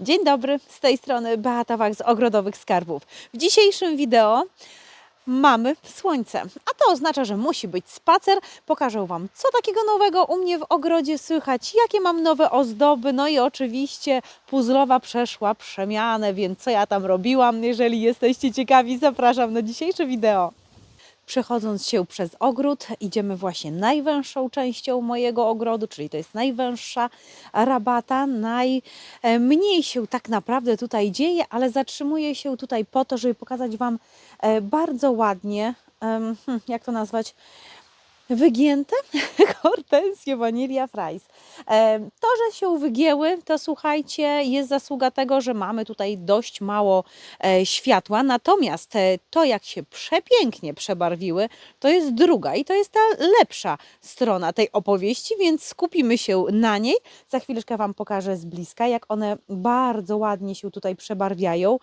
Dzień dobry, z tej strony Beata Wach z Ogrodowych Skarbów. W dzisiejszym wideo mamy słońce, a to oznacza, że musi być spacer. Pokażę Wam, co takiego nowego u mnie w ogrodzie słychać, jakie mam nowe ozdoby, no i oczywiście puzzlowa przeszła przemianę, więc co ja tam robiłam. Jeżeli jesteście ciekawi, zapraszam na dzisiejsze wideo. Przechodząc się przez ogród, idziemy właśnie najwęższą częścią mojego ogrodu, czyli to jest najwęższa rabata. Najmniej się tak naprawdę tutaj dzieje, ale zatrzymuję się tutaj po to, żeby pokazać Wam e, bardzo ładnie, hmm, jak to nazwać, wygięte hortensje Vanilla Fries. To, że się wygięły, to słuchajcie, jest zasługa tego, że mamy tutaj dość mało e, światła, natomiast e, to, jak się przepięknie przebarwiły, to jest druga i to jest ta lepsza strona tej opowieści, więc skupimy się na niej. Za chwileczkę Wam pokażę z bliska, jak one bardzo ładnie się tutaj przebarwiają.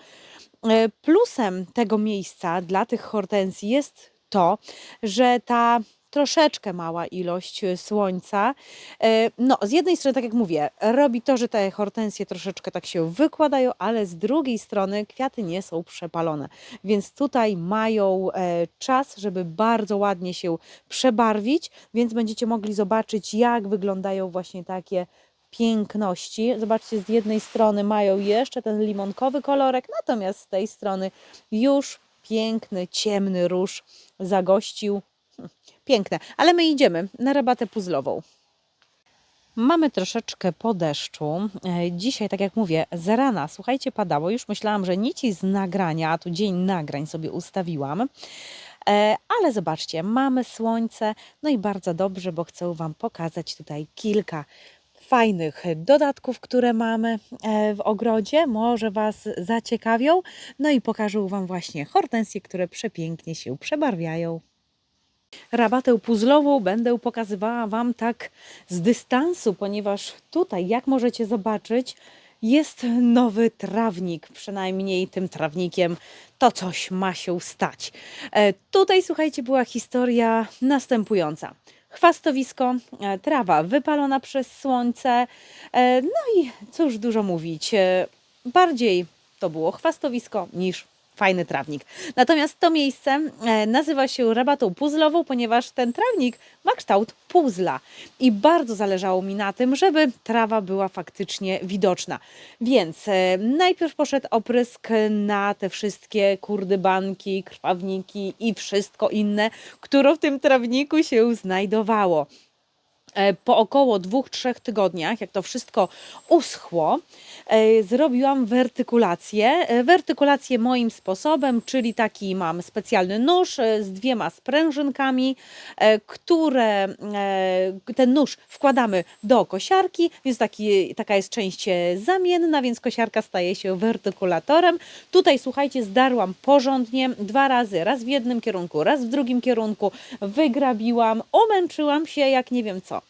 E, Plusem tego miejsca dla tych hortensji jest to, że ta troszeczkę mała ilość e, słońca. e, No, z jednej strony, tak jak mówię, robi to, że te hortensje troszeczkę tak się wykładają, ale z drugiej strony kwiaty nie są przepalone, więc tutaj mają e, czas, żeby bardzo ładnie się przebarwić, więc będziecie mogli zobaczyć, jak wyglądają właśnie takie piękności. Zobaczcie, z jednej strony mają jeszcze ten limonkowy kolorek, natomiast z tej strony już piękny, ciemny róż zagościł. Piękne, ale my idziemy na rabatę puzzlową. Mamy troszeczkę po deszczu. E, Dzisiaj, tak jak mówię, z rana, słuchajcie, padało. Już myślałam, że nici z nagrania, a tu dzień nagrań sobie ustawiłam. E, Ale zobaczcie, mamy słońce, no i bardzo dobrze, bo chcę Wam pokazać tutaj kilka fajnych dodatków, które mamy e, w ogrodzie. Może Was zaciekawią. No i pokażę Wam właśnie hortensje, które przepięknie się przebarwiają. Rabatę puzzlową będę pokazywała Wam tak z dystansu, ponieważ tutaj, jak możecie zobaczyć, jest nowy trawnik. Przynajmniej tym trawnikiem to coś ma się stać. E, tutaj, słuchajcie, była historia następująca. Chwastowisko, e, trawa wypalona przez słońce. e, No i cóż dużo mówić, e, bardziej to było chwastowisko niż fajny trawnik. Natomiast to miejsce e, nazywa się rabatą puzzlową, ponieważ ten trawnik ma kształt puzzla i bardzo zależało mi na tym, żeby trawa była faktycznie widoczna. Więc e, najpierw poszedł oprysk na te wszystkie kurdybanki, krwawniki i wszystko inne, które w tym trawniku się znajdowało. E, Po około dwóch, trzech tygodniach, jak to wszystko uschło, e, zrobiłam wertykulację. E, Wertykulację moim sposobem, czyli taki mam specjalny nóż z dwiema sprężynkami, które ten nóż wkładamy do kosiarki, więc taki, taka jest część zamienna, więc kosiarka staje się wertykulatorem. Tutaj słuchajcie, zdarłam porządnie dwa razy, raz w jednym kierunku, raz w drugim kierunku, wygrabiłam, omęczyłam się jak nie wiem co.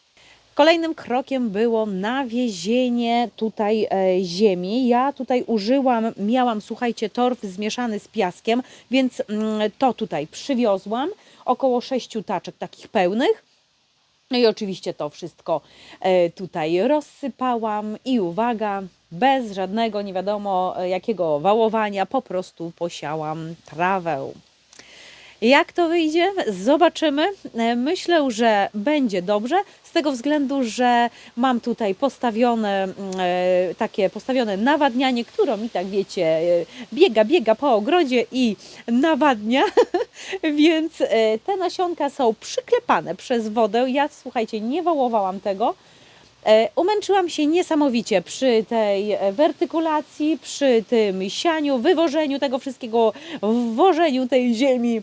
Kolejnym krokiem było nawiezienie tutaj e, ziemi. Ja tutaj użyłam, miałam, słuchajcie, torf zmieszany z piaskiem, więc mm, to tutaj przywiozłam. Około sześciu taczek takich pełnych. No i oczywiście to wszystko e, tutaj rozsypałam i uwaga, bez żadnego nie wiadomo e, jakiego wałowania, po prostu posiałam trawę. Jak to wyjdzie? Zobaczymy. E, Myślę, że będzie dobrze, z tego względu, że mam tutaj postawione mm, e, takie postawione nawadnianie, które mi tak wiecie, e, biega, biega po ogrodzie i nawadnia, więc te nasionka są przyklepane przez wodę. Ja słuchajcie, nie wołowałam tego. Umęczyłam się niesamowicie przy tej wertykulacji, przy tym sianiu, wywożeniu tego wszystkiego, wwożeniu tej ziemi.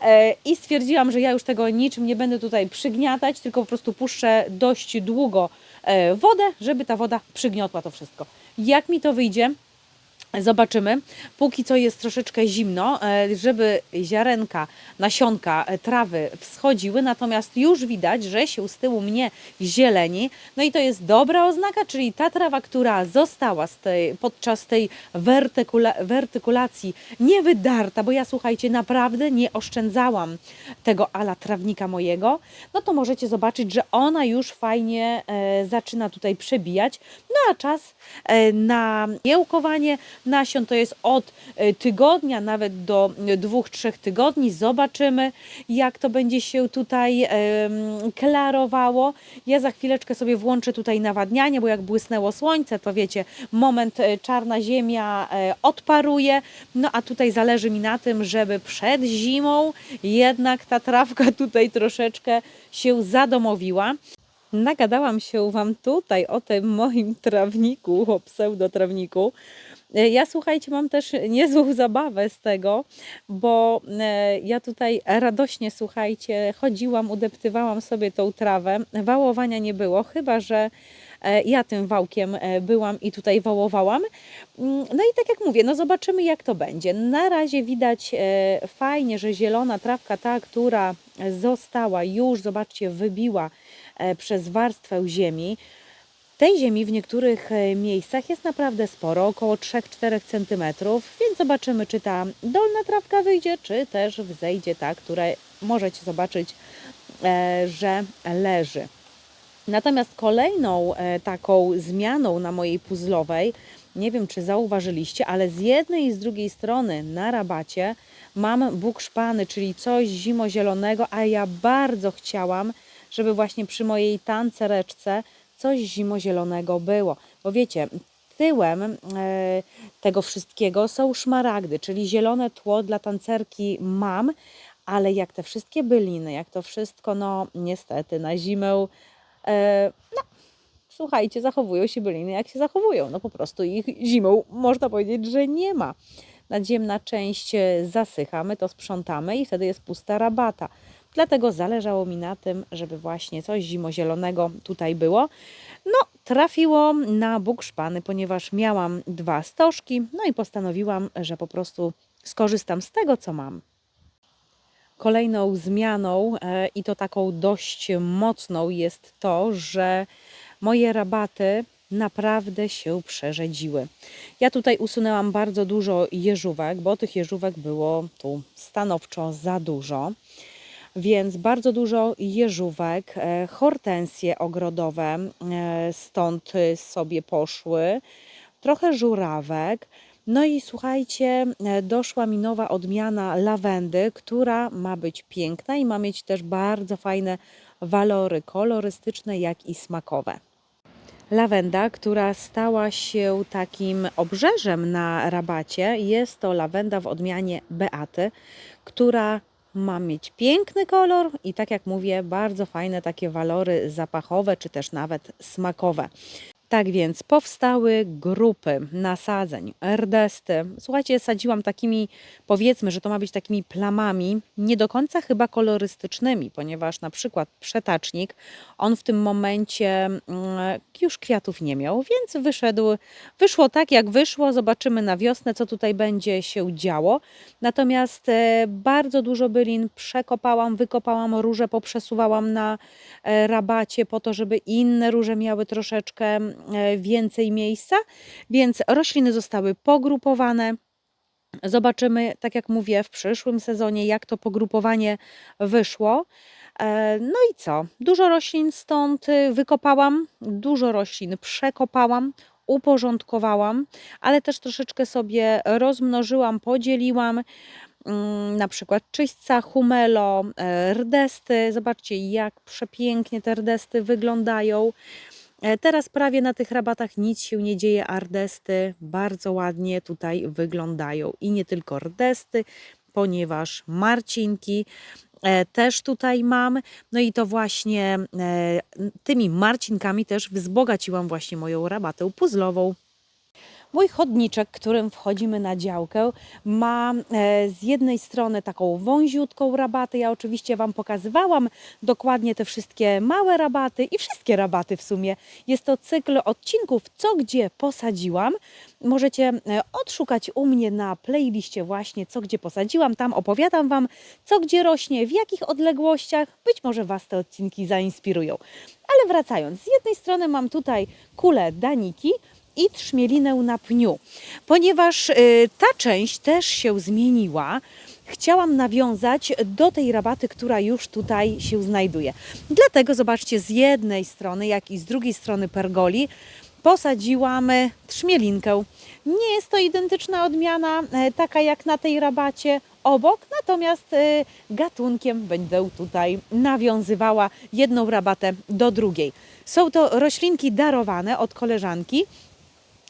E, I stwierdziłam, że ja już tego niczym nie będę tutaj przygniatać, tylko po prostu puszczę dość długo e, wodę, żeby ta woda przygniotła to wszystko. Jak mi to wyjdzie? Zobaczymy. Póki co jest troszeczkę zimno, e, żeby ziarenka, nasionka, e, trawy wschodziły, natomiast już widać, że się z tyłu mnie zieleni. No i to jest dobra oznaka, czyli ta trawa, która została tej, podczas tej wertykula, wertykulacji niewydarta, bo ja słuchajcie, naprawdę nie oszczędzałam tego ala trawnika mojego, no to możecie zobaczyć, że ona już fajnie e, zaczyna tutaj przebijać. No a czas e, na jełkowanie nasion to jest od e, tygodnia nawet do e, dwóch, trzech tygodni. Zobaczymy, jak to będzie się tutaj klarowało. Ja za chwileczkę sobie włączę tutaj nawadnianie, bo jak błysnęło słońce, to wiecie, moment e, czarna ziemia odparuje. No a tutaj zależy mi na tym, żeby przed zimą jednak ta trawka tutaj troszeczkę się zadomowiła. Nagadałam się Wam tutaj o tym moim trawniku, o pseudotrawniku. E, Ja słuchajcie, mam też niezłą zabawę z tego, bo e, ja tutaj radośnie słuchajcie, chodziłam, udeptywałam sobie tą trawę. Wałowania nie było, chyba że e, ja tym wałkiem byłam i tutaj wołowałam. Mm, No i tak jak mówię, no zobaczymy jak to będzie. Na razie widać fajnie, że zielona trawka, ta, która została już, zobaczcie, wybiła przez warstwę ziemi. Tej ziemi w niektórych e, miejscach jest naprawdę sporo, około 3-4 cm, więc zobaczymy, czy ta dolna trawka wyjdzie, czy też wzejdzie ta, która możecie zobaczyć, e, że leży. Natomiast kolejną e, taką zmianą na mojej puzzlowej, nie wiem czy zauważyliście, ale z jednej i z drugiej strony na rabacie mam bóg szpany, czyli coś zimozielonego, a ja bardzo chciałam, żeby właśnie przy mojej tancereczce coś zimozielonego było. Bo wiecie, tyłem e, tego wszystkiego są szmaragdy, czyli zielone tło dla tancerki mam, ale jak te wszystkie byliny, jak to wszystko, no niestety na zimę, e, no słuchajcie, zachowują się byliny jak się zachowują. No po prostu ich zimą można powiedzieć, że nie ma. Nadziemna część e, zasycha, my to sprzątamy i wtedy jest pusta rabata. Dlatego zależało mi na tym, żeby właśnie coś zimozielonego tutaj było. No, trafiło na Bóg szpany, ponieważ miałam dwa stożki, no i postanowiłam, że po prostu skorzystam z tego, co mam. Kolejną zmianą, e, i to taką dość mocną, jest to, że moje rabaty naprawdę się przerzedziły. Ja tutaj usunęłam bardzo dużo jeżówek, bo tych jeżówek było tu stanowczo za dużo. Więc bardzo dużo jeżówek, e, hortensje ogrodowe e, stąd sobie poszły, trochę żurawek. No i słuchajcie, e, doszła mi nowa odmiana lawendy, która ma być piękna i ma mieć też bardzo fajne walory kolorystyczne, jak i smakowe. Lawenda, która stała się takim obrzeżem na rabacie, jest to lawenda w odmianie Beaty, która ma mieć piękny kolor i tak jak mówię, bardzo fajne takie walory zapachowe czy też nawet smakowe. Tak więc powstały grupy nasadzeń, erdesty. Słuchajcie, sadziłam takimi, powiedzmy, że to ma być takimi plamami, nie do końca chyba kolorystycznymi, ponieważ na przykład przetacznik, on w tym momencie mm, już kwiatów nie miał, więc wyszedł, wyszło tak jak wyszło. Zobaczymy na wiosnę, co tutaj będzie się działo. Natomiast e, bardzo dużo bylin przekopałam, wykopałam róże, poprzesuwałam na e, rabacie po to, żeby inne róże miały troszeczkę więcej miejsca, więc rośliny zostały pogrupowane. Zobaczymy, tak jak mówię, w przyszłym sezonie, jak to pogrupowanie wyszło. E, No i co? Dużo roślin stąd wykopałam, dużo roślin przekopałam, uporządkowałam, ale też troszeczkę sobie rozmnożyłam, podzieliłam. Mm, Na przykład czyśćca, humelo, e, rdesty. Zobaczcie, jak przepięknie te rdesty wyglądają. E, Teraz prawie na tych rabatach nic się nie dzieje, a rdesty bardzo ładnie tutaj wyglądają. I nie tylko rdesty, ponieważ marcinki e, też tutaj mam. No i to właśnie e, tymi marcinkami też wzbogaciłam właśnie moją rabatę puzzlową. Mój chodniczek, którym wchodzimy na działkę, ma e, z jednej strony taką wąziutką rabatę. Ja oczywiście Wam pokazywałam dokładnie te wszystkie małe rabaty i wszystkie rabaty w sumie. Jest to cykl odcinków, co gdzie posadziłam. Możecie e, odszukać u mnie na playliście właśnie, co gdzie posadziłam. Tam opowiadam Wam, co gdzie rośnie, w jakich odległościach. Być może Was te odcinki zainspirują. Ale wracając, z jednej strony mam tutaj kulę daniki i trzmielinę na pniu. Ponieważ y, ta część też się zmieniła, chciałam nawiązać do tej rabaty, która już tutaj się znajduje. Dlatego zobaczcie, z jednej strony, jak i z drugiej strony pergoli posadziłam e, trzmielinkę. Nie jest to identyczna odmiana, e, taka jak na tej rabacie obok, natomiast gatunkiem będę tutaj nawiązywała jedną rabatę do drugiej. Są to roślinki darowane od koleżanki.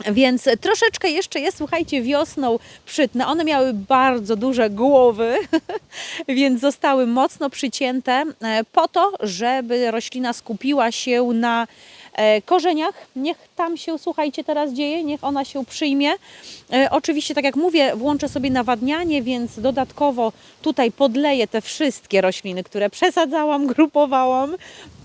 Więc troszeczkę jeszcze jest, słuchajcie, wiosną przytne. One miały bardzo duże głowy, więc zostały mocno przycięte e, po to, żeby roślina skupiła się na korzeniach. Niech tam się, słuchajcie, teraz dzieje, niech ona się przyjmie. E, Oczywiście, tak jak mówię, włączę sobie nawadnianie, więc dodatkowo tutaj podleję te wszystkie rośliny, które przesadzałam, grupowałam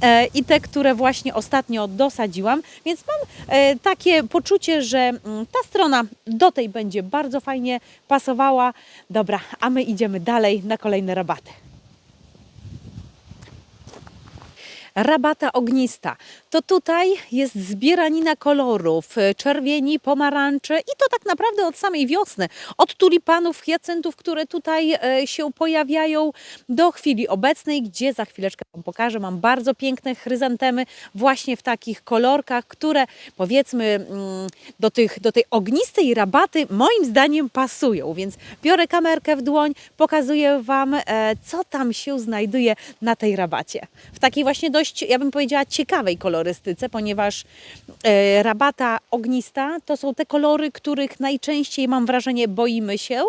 e, i te, które właśnie ostatnio dosadziłam. Więc mam e, takie poczucie, że mm, ta strona do tej będzie bardzo fajnie pasowała. Dobra, a my idziemy dalej na kolejne rabaty. Rabata ognista. To tutaj jest zbieranina kolorów, e, czerwieni, pomarańcze i to tak naprawdę od samej wiosny. Od tulipanów, hiacyntów, które tutaj e, się pojawiają do chwili obecnej, gdzie za chwileczkę Wam pokażę. Mam bardzo piękne chryzantemy właśnie w takich kolorkach, które powiedzmy mm, do, tych, do tej ognistej rabaty moim zdaniem pasują. Więc biorę kamerkę w dłoń, pokazuję Wam, e, co tam się znajduje na tej rabacie. W takiej właśnie dość, ja bym powiedziała, ciekawej kolorystyce, ponieważ e, rabata ognista to są te kolory, których najczęściej mam wrażenie boimy się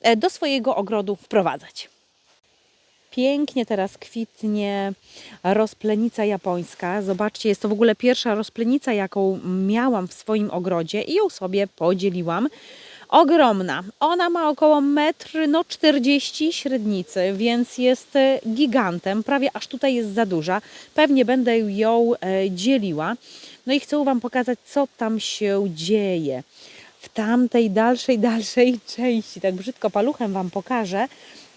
e, do swojego ogrodu wprowadzać. Pięknie teraz kwitnie rozplenica japońska. Zobaczcie, jest to w ogóle pierwsza rozplenica, jaką miałam w swoim ogrodzie i ją sobie podzieliłam. Ogromna. Ona ma około 1,40 no 40 średnicy, więc jest e, gigantem. Prawie aż tutaj jest za duża. Pewnie będę ją e, dzieliła. No i chcę Wam pokazać, co tam się dzieje. W tamtej dalszej, dalszej części, tak brzydko paluchem Wam pokażę,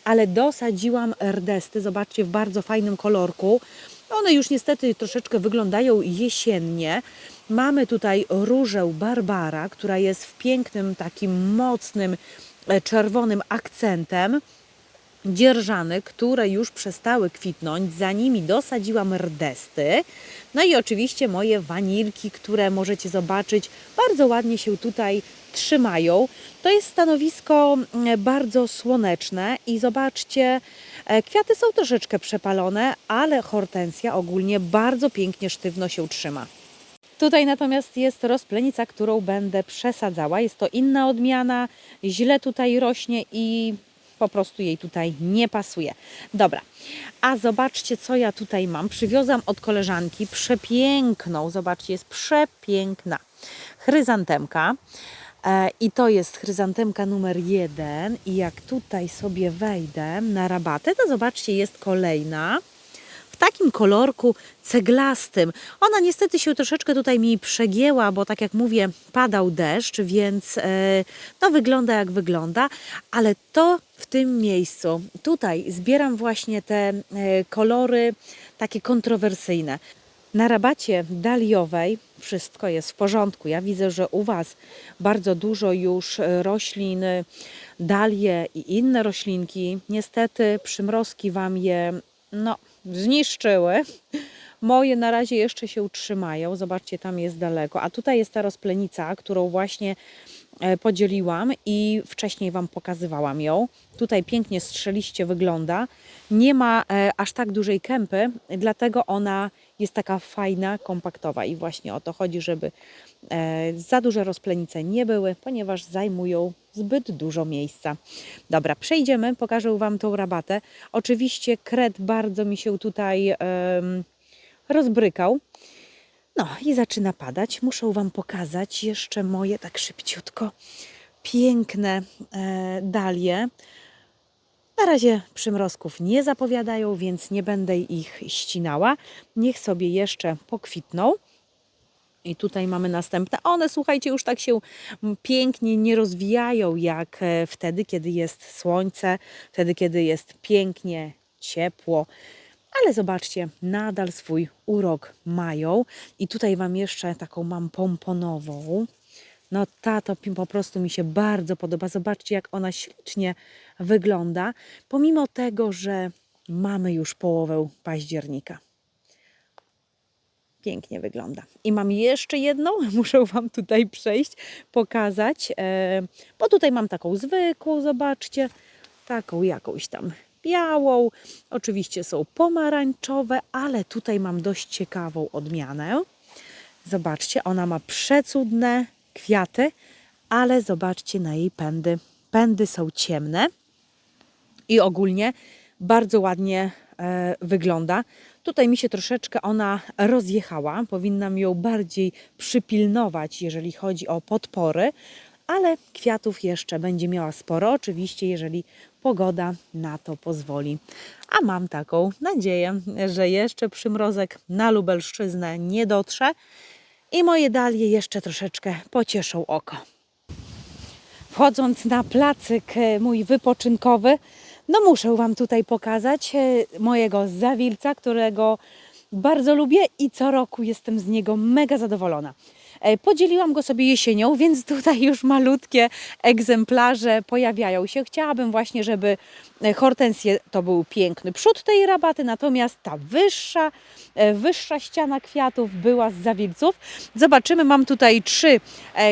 ale dosadziłam rdesty, zobaczcie, w bardzo fajnym kolorku. One już niestety troszeczkę wyglądają jesiennie. Mamy tutaj różę Barbara, która jest w pięknym, takim mocnym, e, czerwonym akcentem. Dzierżany, które już przestały kwitnąć, za nimi dosadziłam rdesty. No i oczywiście moje wanilki, które możecie zobaczyć, bardzo ładnie się tutaj trzymają. To jest stanowisko mm, bardzo słoneczne i zobaczcie, e, kwiaty są troszeczkę przepalone, ale hortensja ogólnie bardzo pięknie sztywno się trzyma. Tutaj natomiast jest rozplenica, którą będę przesadzała. Jest to inna odmiana, źle tutaj rośnie i po prostu jej tutaj nie pasuje. Dobra, a zobaczcie, co ja tutaj mam. Przywiozłam od koleżanki przepiękną, zobaczcie, jest przepiękna chryzantemka. E, I to jest chryzantemka numer jeden. I jak tutaj sobie wejdę na rabatę, to zobaczcie, jest kolejna w takim kolorku ceglastym. Ona niestety się troszeczkę tutaj mi przegięła, bo tak jak mówię, padał deszcz, więc e, no wygląda jak wygląda, ale to w tym miejscu, tutaj zbieram właśnie te e, kolory takie kontrowersyjne. Na rabacie daliowej wszystko jest w porządku. Ja widzę, że u Was bardzo dużo już e, roślin, dalie i inne roślinki. Niestety przymrozki Wam je no, zniszczyły. Moje na razie jeszcze się utrzymają. Zobaczcie, tam jest daleko. A tutaj jest ta rozplenica, którą właśnie e, podzieliłam i wcześniej Wam pokazywałam ją. Tutaj pięknie strzeliście wygląda. Nie ma e, aż tak dużej kępy, dlatego ona jest taka fajna, kompaktowa i właśnie o to chodzi, żeby e, za duże rozplenice nie były, ponieważ zajmują zbyt dużo miejsca. Dobra, przejdziemy, pokażę Wam tą rabatę. Oczywiście kred bardzo mi się tutaj em, rozbrykał. No i zaczyna padać. Muszę Wam pokazać jeszcze moje tak szybciutko piękne e, dalie. Na razie przymrozków nie zapowiadają, więc nie będę ich ścinała. Niech sobie jeszcze pokwitną. I tutaj mamy następne. One, słuchajcie, już tak się pięknie nie rozwijają jak e, wtedy, kiedy jest słońce, wtedy, kiedy jest pięknie, ciepło. Ale zobaczcie, nadal swój urok mają. I tutaj Wam jeszcze taką mam pomponową. No ta to po prostu mi się bardzo podoba. Zobaczcie, jak ona ślicznie wygląda, pomimo tego, że mamy już połowę października. Pięknie wygląda. I mam jeszcze jedną, muszę Wam tutaj przejść, pokazać, e, bo tutaj mam taką zwykłą, zobaczcie, taką jakąś tam białą. Oczywiście są pomarańczowe, ale tutaj mam dość ciekawą odmianę. Zobaczcie, ona ma przecudne kwiaty, ale zobaczcie na jej pędy. Pędy są ciemne i ogólnie bardzo ładnie e, wygląda. Tutaj mi się troszeczkę ona rozjechała. Powinnam ją bardziej przypilnować, jeżeli chodzi o podpory, ale kwiatów jeszcze będzie miała sporo, oczywiście, jeżeli pogoda na to pozwoli. A mam taką nadzieję, że jeszcze przymrozek na Lubelszczyznę nie dotrze i moje dalie jeszcze troszeczkę pocieszą oko. Wchodząc na placyk e, mój wypoczynkowy, no muszę Wam tutaj pokazać e, mojego zawilca, którego bardzo lubię i co roku jestem z niego mega zadowolona. E, Podzieliłam go sobie jesienią, więc tutaj już malutkie egzemplarze pojawiają się. Chciałabym właśnie, żeby e, hortensje to był piękny przód tej rabaty, natomiast ta wyższa, e, wyższa ściana kwiatów była z zawilców. Zobaczymy, mam tutaj trzy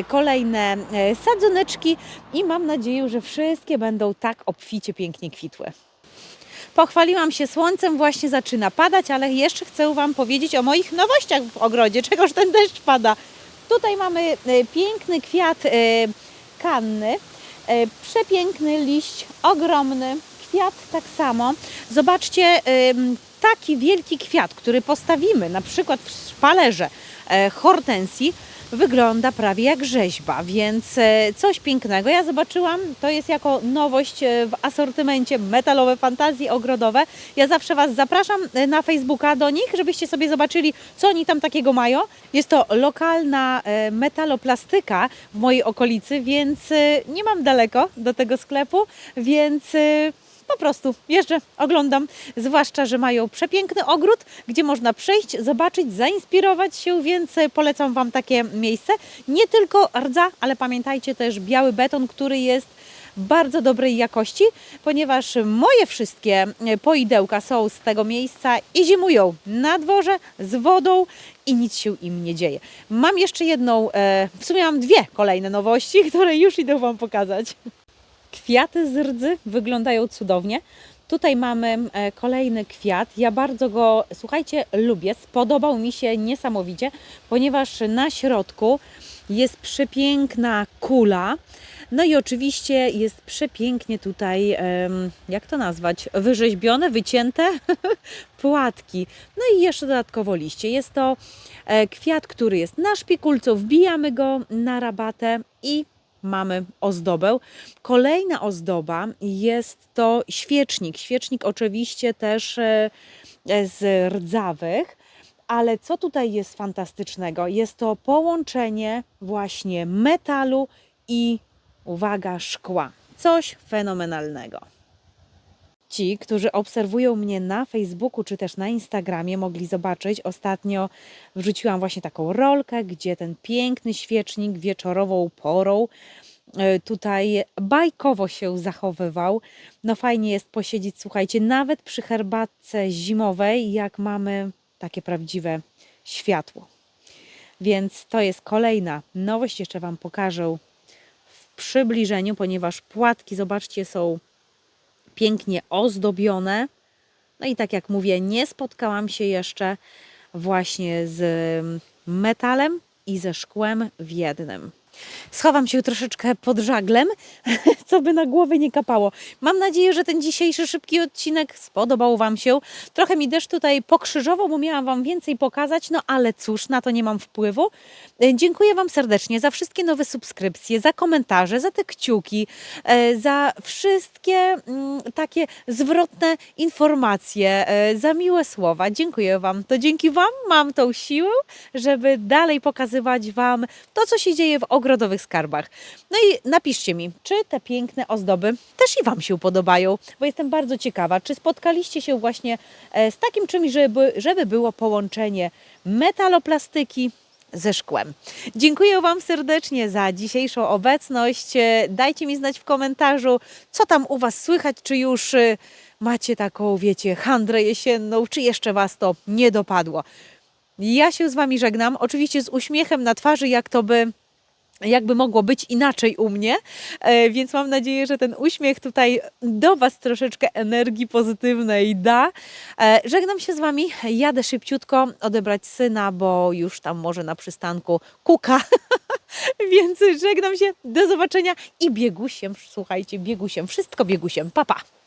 kolejne sadzoneczki i mam nadzieję, że wszystkie będą tak obficie pięknie kwitły. Pochwaliłam się słońcem, właśnie zaczyna padać, ale jeszcze chcę Wam powiedzieć o moich nowościach w ogrodzie, czegoż ten deszcz pada. Tutaj mamy e, piękny kwiat e, kanny, e, przepiękny liść, ogromny, kwiat tak samo. Zobaczcie, taki wielki kwiat, który postawimy na przykład w szpalerze hortensji, wygląda prawie jak rzeźba, więc e, coś pięknego. Ja zobaczyłam, to jest jako nowość e, w asortymencie metalowe fantazje ogrodowe. Ja zawsze Was zapraszam e, na Facebooka do nich, żebyście sobie zobaczyli, co oni tam takiego mają. Jest to lokalna metaloplastyka w mojej okolicy, więc nie mam daleko do tego sklepu, więc po prostu jeżdżę, oglądam, zwłaszcza, że mają przepiękny ogród, gdzie można przyjść, zobaczyć, zainspirować się, więc polecam Wam takie miejsce. Nie tylko rdza, ale pamiętajcie też biały beton, który jest bardzo dobrej jakości, ponieważ moje wszystkie e, poidełka są z tego miejsca i zimują na dworze z wodą i nic się im nie dzieje. Mam jeszcze jedną, e, w sumie mam dwie kolejne nowości, które już idę Wam pokazać. Kwiaty z rdzy wyglądają cudownie. Tutaj mamy e, kolejny kwiat. Ja bardzo go, słuchajcie, lubię. Spodobał mi się niesamowicie, ponieważ na środku jest przepiękna kula. No i oczywiście jest przepięknie tutaj, jak to nazwać, wyrzeźbione, wycięte płatki. No i jeszcze dodatkowo liście. Jest to e, kwiat, który jest na szpikulcu, wbijamy go na rabatę i mamy ozdobę. Kolejna ozdoba jest to świecznik. Świecznik oczywiście też e, e, z rdzawych. Ale co tutaj jest fantastycznego? Jest to połączenie właśnie metalu i uwaga, szkła. Coś fenomenalnego. Ci, którzy obserwują mnie na Facebooku czy też na Instagramie, mogli zobaczyć. Ostatnio wrzuciłam właśnie taką rolkę, gdzie ten piękny świecznik wieczorową porą e, tutaj bajkowo się zachowywał. No fajnie jest posiedzieć, słuchajcie, nawet przy herbatce zimowej, jak mamy takie prawdziwe światło. Więc to jest kolejna nowość. Jeszcze Wam pokażę w przybliżeniu, ponieważ płatki, zobaczcie, są pięknie ozdobione. No i tak jak mówię, nie spotkałam się jeszcze właśnie z metalem i ze szkłem w jednym. Schowam się troszeczkę pod żaglem, co by na głowę nie kapało. Mam nadzieję, że ten dzisiejszy szybki odcinek spodobał Wam się. Trochę mi deszcz tutaj pokrzyżował, bo miałam Wam więcej pokazać, no ale cóż, na to nie mam wpływu. E, Dziękuję Wam serdecznie za wszystkie nowe subskrypcje, za komentarze, za te kciuki, e, za wszystkie mm, takie zwrotne informacje, e, za miłe słowa. Dziękuję Wam. To dzięki Wam mam tą siłę, żeby dalej pokazywać Wam to, co się dzieje w ogrodowych skarbach. No i napiszcie mi, czy te piękne ozdoby też i Wam się podobają, bo jestem bardzo ciekawa, czy spotkaliście się właśnie e, z takim czymś, żeby, żeby było połączenie metaloplastyki ze szkłem. Dziękuję Wam serdecznie za dzisiejszą obecność. E, Dajcie mi znać w komentarzu, co tam u Was słychać, czy już e, macie taką, wiecie, handrę jesienną, czy jeszcze Was to nie dopadło. Ja się z Wami żegnam, oczywiście z uśmiechem na twarzy, jak to by jakby mogło być inaczej u mnie, E, więc mam nadzieję, że ten uśmiech tutaj do Was troszeczkę energii pozytywnej da. E, Żegnam się z Wami, jadę szybciutko odebrać syna, bo już tam może na przystanku kuka, więc żegnam się, do zobaczenia i biegusiem, słuchajcie, biegusiem, wszystko biegusiem, papa. Pa.